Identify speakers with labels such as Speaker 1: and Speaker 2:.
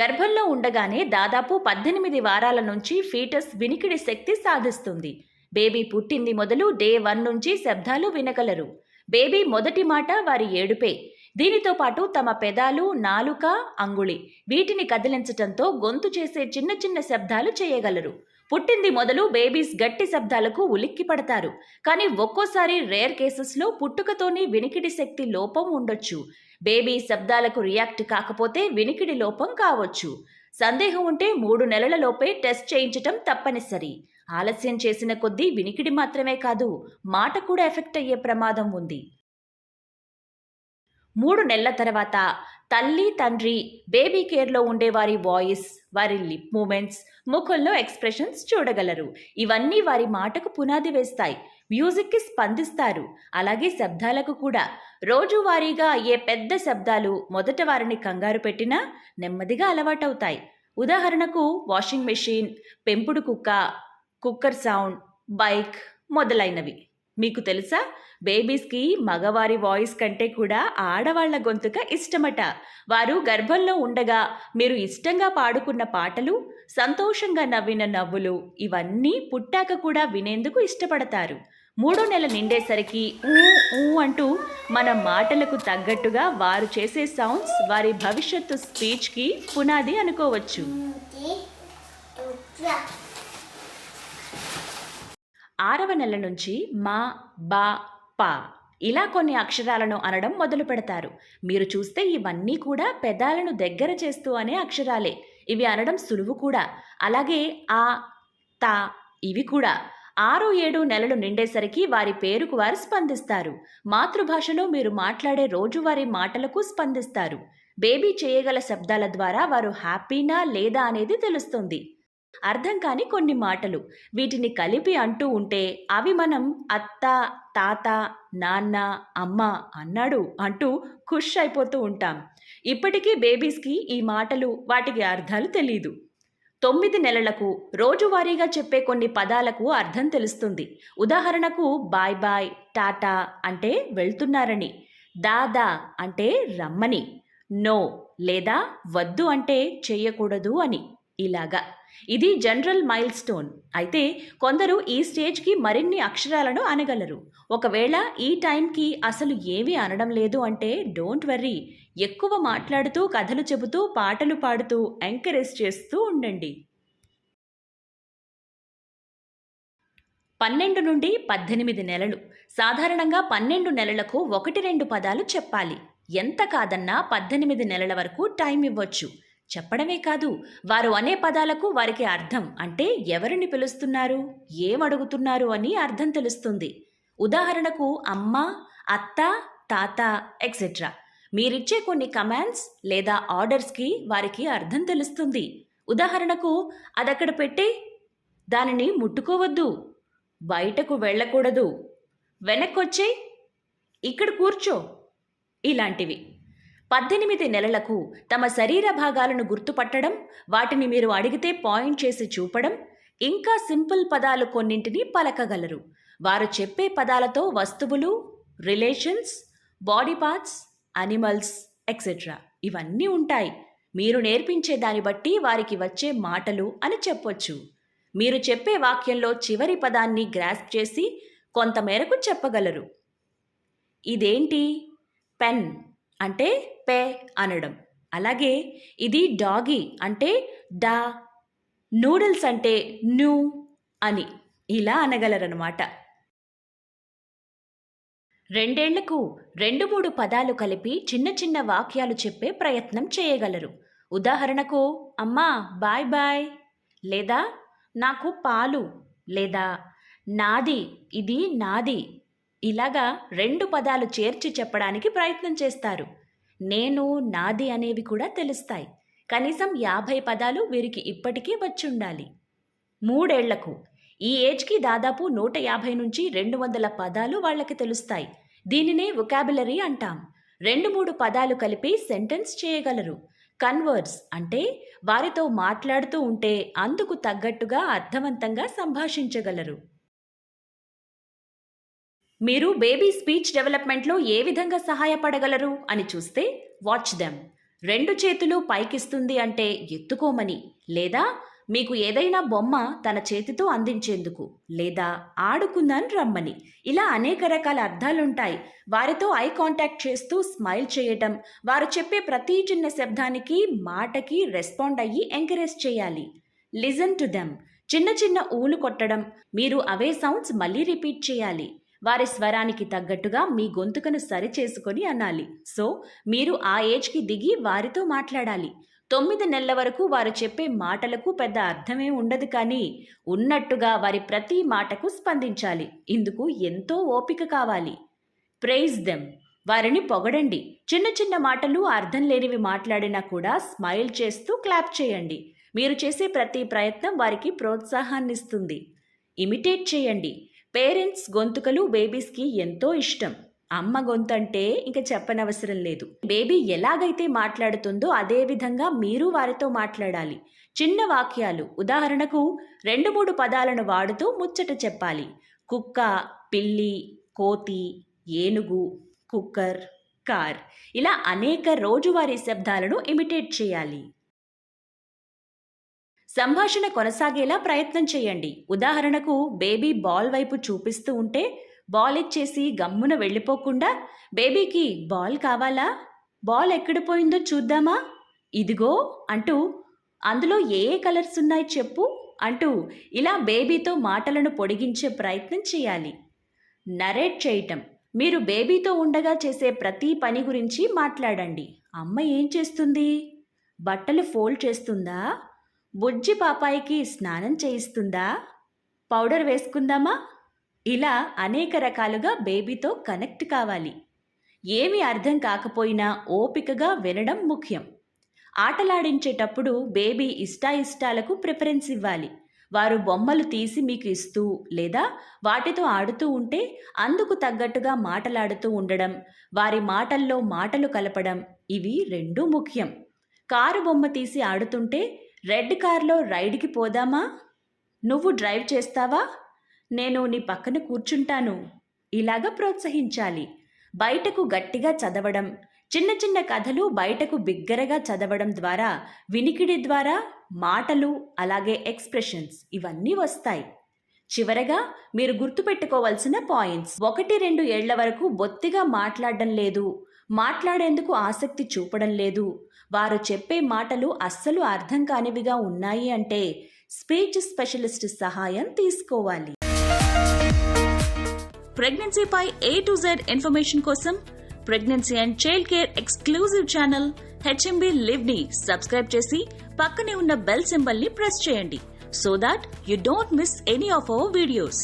Speaker 1: గర్భంలో ఉండగానే దాదాపు పద్దెనిమిది వారాల నుంచి ఫీటస్ వినికిడి శక్తి సాధిస్తుంది. బేబీ పుట్టింది మొదలు డే వన్ నుంచి శబ్దాలు వినగలరు. బేబీ మొదటి మాట వారి ఏడుపే. దీనితో పాటు తమ పెదాలు నాలుక అంగుళి వీటిని కదిలించటంతో గొంతు చేసే చిన్న చిన్న శబ్దాలు చేయగలరు. పుట్టింది మొదలు బేబీస్ గట్టి శబ్దాలకు ఉలిక్కి పడతారు. కానీ ఒక్కోసారి రేర్ కేసెస్లో పుట్టుకతోనే వినికిడి శక్తి లోపం ఉండొచ్చు. బేబీ శబ్దాలకు రియాక్ట్ కాకపోతే వినికిడి లోపం కావచ్చు. సందేహం ఉంటే మూడు నెలల లోపే టెస్ట్ చేయించటం తప్పనిసరి. ఆలస్యం చేసిన కొద్దీ వినికిడి మాత్రమే కాదు మాట కూడా ఎఫెక్ట్ అయ్యే ప్రమాదం ఉంది. మూడు నెలల తర్వాత తల్లి తండ్రి బేబీ కేర్లో ఉండే వారి వాయిస్ వారి లిప్ మూమెంట్స్ ముఖంలో ఎక్స్ప్రెషన్స్ చూడగలరు. ఇవన్నీ వారి మాటకు పునాది వేస్తాయి మ్యూజిక్కి స్పందిస్తారు. అలాగే శబ్దాలకు కూడా. రోజువారీగా అయ్యే పెద్ద శబ్దాలు మొదట వారిని కంగారు పెట్టినా నెమ్మదిగా అలవాటవుతాయి. ఉదాహరణకు వాషింగ్ మెషిన్ పెంపుడు కుక్క కుక్కర్ సౌండ్ బైక్ మొదలైనవి. మీకు తెలుసా బేబీస్కి మగవారి వాయిస్ కంటే కూడా ఆడవాళ్ళ గొంతుక ఇష్టమట వారు గర్భంలో ఉండగా మీరు ఇష్టంగా పాడుకున్న పాటలు సంతోషంగా నవ్విన నవ్వులు ఇవన్నీ పుట్టాక కూడా వినేందుకు ఇష్టపడతారు మూడో నెల నిండేసరికి ఊ ఊ అంటూ మన మాటలకు తగ్గట్టుగా వారు చేసే సౌండ్స్ వారి భవిష్యత్తు స్పీచ్కి పునాది అనుకోవచ్చు ఆరవ నెల నుంచి మా బా పా ఇలా కొన్ని అక్షరాలను అనడం మొదలు పెడతారు. మీరు చూస్తే ఇవన్నీ కూడా పెదాలను దగ్గర చేస్తూ అనే అక్షరాలే. ఇవి అనడం సులువు కూడా. అలాగే ఆ తా ఇవి కూడా. ఆరు ఏడు నెలలు నిండేసరికి వారి పేరుకు వారు స్పందిస్తారు. మాతృభాషలో మీరు మాట్లాడే రోజువారీ మాటలకు స్పందిస్తారు. బేబీ చేయగల శబ్దాల ద్వారా వారు హ్యాపీనా లేదా అనేది తెలుస్తుంది. అర్థం కాని కొన్ని మాటలు. వీటిని కలిపి అంటూ ఉంటే అవి మనం అత్త తాత నాన్న అమ్మ అన్నాడు అంటూ ఖుష్ అయిపోతూ ఉంటాం. ఇప్పటికీ బేబీస్కి ఈ మాటలు వాటికి అర్థాలు తెలియదు తొమ్మిది నెలలకు రోజువారీగా చెప్పే కొన్ని పదాలకు అర్థం తెలుస్తుంది. ఉదాహరణకు బాయ్ బాయ్ టాటా అంటే వెళ్తున్నారని దాదా అంటే రమ్మని నో లేదా వద్దు అంటే చేయకూడదు అని. ఇలాగా. ఇది జనరల్ మైల్ స్టోన్ అయితే కొందరు ఈ స్టేజ్కి మరిన్ని అక్షరాలను అనగలరు. ఒకవేళ ఈ టైంకి అసలు ఏమీ అనడం లేదు అంటే డోంట్ వర్రీ. ఎక్కువ మాట్లాడుతూ కథలు చెబుతూ పాటలు పాడుతూ ఎంకరేజ్ చేస్తూ ఉండండి. పన్నెండు నుండి పద్దెనిమిది నెలలు. సాధారణంగా పన్నెండు నెలలకు ఒకటి రెండు పదాలు చెప్పాలి. ఎంత కాదన్నా పద్దెనిమిది నెలల వరకు టైం ఇవ్వచ్చు. చెప్పడమే కాదు వారు అనే పదాలకు వారికి అర్థం అంటే ఎవరిని పిలుస్తున్నారు ఏమడుగుతున్నారు అని అర్థం తెలుస్తుంది. ఉదాహరణకు అమ్మ అత్త తాత ఎక్సెట్రా మీరిచ్చే కొన్ని కమాండ్స్ లేదా ఆర్డర్స్కి వారికి అర్థం తెలుస్తుంది. ఉదాహరణకు అదక్కడ పెట్టే దానిని ముట్టుకోవద్దు బయటకు వెళ్ళకూడదు వెనక్కొచ్చే ఇక్కడ కూర్చో ఇలాంటివి. పద్దెనిమిది నెలలకు తమ శరీర భాగాలను గుర్తుపట్టడం వాటిని మీరు అడిగితే పాయింట్ చేసి చూపడం ఇంకా సింపుల్ పదాలు కొన్నింటిని పలకగలరు. వారు చెప్పే పదాలతో వస్తువులు relations body parts animals etcetera ఇవన్నీ ఉంటాయి. మీరు నేర్పించే దాన్ని బట్టి వారికి వచ్చే మాటలు అని చెప్పొచ్చు. మీరు చెప్పే వాక్యంలో చివరి పదాన్ని గ్రాస్ప్ చేసి కొంతమేరకు చెప్పగలరు. ఇదేంటి? పెన్. అంటే పే అనడం. అలాగే ఇది డాగీ అంటే డా నూడిల్స్ అంటే న్యూ అని ఇలా అనగలరనమాట రెండేళ్ళకు రెండు మూడు పదాలు కలిపి చిన్న చిన్న వాక్యాలు చెప్పే ప్రయత్నం చేయగలరు. ఉదాహరణకు అమ్మా బాయ్ బాయ్ లేదా నాకు పాలు లేదా నాది ఇది నాది ఇలాగా రెండు పదాలు చేర్చి చెప్పడానికి ప్రయత్నం చేస్తారు. నేను నాది అనేవి కూడా తెలుస్తాయి. కనీసం యాభై పదాలు వీరికి ఇప్పటికీ వచ్చుండాలి. మూడేళ్ళకు. ఈ ఏజ్కి దాదాపు నూట యాభై నుంచి రెండు వందల పదాలు వాళ్ళకి తెలుస్తాయి. దీనినే వొకాబులరీ అంటాం. రెండు మూడు పదాలు కలిపి సెంటెన్స్ చేయగలరు. కన్వర్స్ అంటే వారితో మాట్లాడుతూ ఉంటే అందుకు తగ్గట్టుగా అర్థవంతంగా సంభాషించగలరు. మీరు బేబీ స్పీచ్ డెవలప్మెంట్లో ఏ విధంగా సహాయపడగలరు అని చూస్తే వాచ్ దెమ్. రెండు చేతులు పైకిస్తుంది అంటే ఎత్తుకోమని లేదా మీకు ఏదైనా బొమ్మ తన చేతితో అందించేందుకు లేదా ఆడుకుందని రమ్మని. ఇలా అనేక రకాల అర్థాలుంటాయి. వారితో ఐ కాంటాక్ట్ చేస్తూ స్మైల్ చేయటం వారు చెప్పే ప్రతి చిన్న శబ్దానికి మాటకి రెస్పాండ్ అయ్యి ఎంకరేజ్ చేయాలి. Listen to them. చిన్న చిన్న ఊలు కొట్టడం మీరు అవే సౌండ్స్ మళ్ళీ రిపీట్ చేయాలి. వారి స్వరానికి తగ్గట్టుగా మీ గొంతుకను సరిచేసుకొని అనాలి. సో మీరు ఆ ఏజ్కి దిగి వారితో మాట్లాడాలి. తొమ్మిది నెలల వరకు వారు చెప్పే మాటలకు పెద్ద అర్థమే ఉండదు కానీ ఉన్నట్టుగా వారి ప్రతి మాటకు స్పందించాలి. ఇందుకు ఎంతో ఓపిక కావాలి. Praise them. వారిని పొగడండి. చిన్న చిన్న మాటలు అర్థం లేనివి మాట్లాడినా కూడా స్మైల్ చేస్తూ క్లాప్ చేయండి. మీరు చేసే ప్రతి ప్రయత్నం వారికి ప్రోత్సాహాన్నిస్తుంది. ఇమిటేట్ చేయండి. పేరెంట్స్ గొంతుకలు బేబీస్కి ఎంతో ఇష్టం. అమ్మ గొంతంటే ఇంక చెప్పనవసరం లేదు. బేబీ ఎలాగైతే మాట్లాడుతుందో అదే విధంగా మీరు వారితో మాట్లాడాలి. చిన్న వాక్యాలు ఉదాహరణకు రెండు మూడు పదాలను వాడుతూ ముచ్చట చెప్పాలి. కుక్క పిల్లి కోతి ఏనుగు కుక్కర్ కార్ ఇలా అనేక రోజువారీ శబ్దాలను ఇమిటేట్ చేయాలి. సంభాషణ కొనసాగేలా ప్రయత్నం చేయండి. ఉదాహరణకు బేబీ బాల్ వైపు చూపిస్తూ ఉంటే బాల్ ఇచ్చేసి గమ్మున వెళ్ళిపోకుండా బేబీకి బాల్ కావాలా? బాల్ ఎక్కడ పోయిందో చూద్దామా? ఇదిగో అంటూ అందులో ఏ ఏ కలర్స్ ఉన్నాయి చెప్పు అంటూ ఇలా బేబీతో మాటలను పొడిగించే ప్రయత్నం చేయాలి. నరేట్ చేయటం. మీరు బేబీతో ఉండగా చేసే ప్రతి పని గురించి మాట్లాడండి. అమ్మ ఏం చేస్తుంది? బట్టలు ఫోల్డ్ చేస్తుందా? బుజ్జి పాపాయికి స్నానం చేయిస్తుందా? పౌడర్ వేసుకుందామా? ఇలా అనేక రకాలుగా బేబీతో కనెక్ట్ కావాలి. ఏమి అర్థం కాకపోయినా ఓపికగా వినడం ముఖ్యం. ఆటలాడించేటప్పుడు బేబీ ఇష్టాయిష్టాలకు ప్రిఫరెన్స్ ఇవ్వాలి. వారు బొమ్మలు తీసి మీకు ఇస్తూ లేదా వాటితో ఆడుతూ ఉంటే అందుకు తగ్గట్టుగా మాటలాడుతూ ఉండడం వారి మాటల్లో మాటలు కలపడం ఇవి రెండూ ముఖ్యం. కారు బొమ్మ తీసి ఆడుతుంటే రెడ్ కార్లో రైడ్కి పోదామా? నువ్వు డ్రైవ్ చేస్తావా? నేను నీ పక్కన కూర్చుంటాను. ఇలాగ ప్రోత్సహించాలి. బయటకు గట్టిగా చదవడం చిన్న చిన్న కథలు బయటకు బిగ్గరగా చదవడం ద్వారా వినికిడి ద్వారా మాటలు అలాగే ఎక్స్ప్రెషన్స్ ఇవన్నీ వస్తాయి. చివరగా మీరు గుర్తుపెట్టుకోవాల్సిన పాయింట్స్. ఒకటి రెండు ఏళ్ళ వరకు బొత్తిగా మాట్లాడడం లేదు. మాట్లాడేందుకు ఆసక్తి చూపడం లేదు. వారు చెప్పే మాటలు అస్సలు అర్థం కానివిగా ఉన్నాయి అంటే స్పీచ్ స్పెషలిస్ట్ సహాయం తీసుకోవాలి. ప్రెగ్నెన్సీపై ఏ టు జెడ్ ఇన్ఫర్మేషన్ కోసం pregnancy and child care exclusive channel HMB లివ్ని subscribe చేసి పక్కనే ఉన్న బెల్ సింబల్ని ప్రెస్ చేయండి. So that you don't miss any of our videos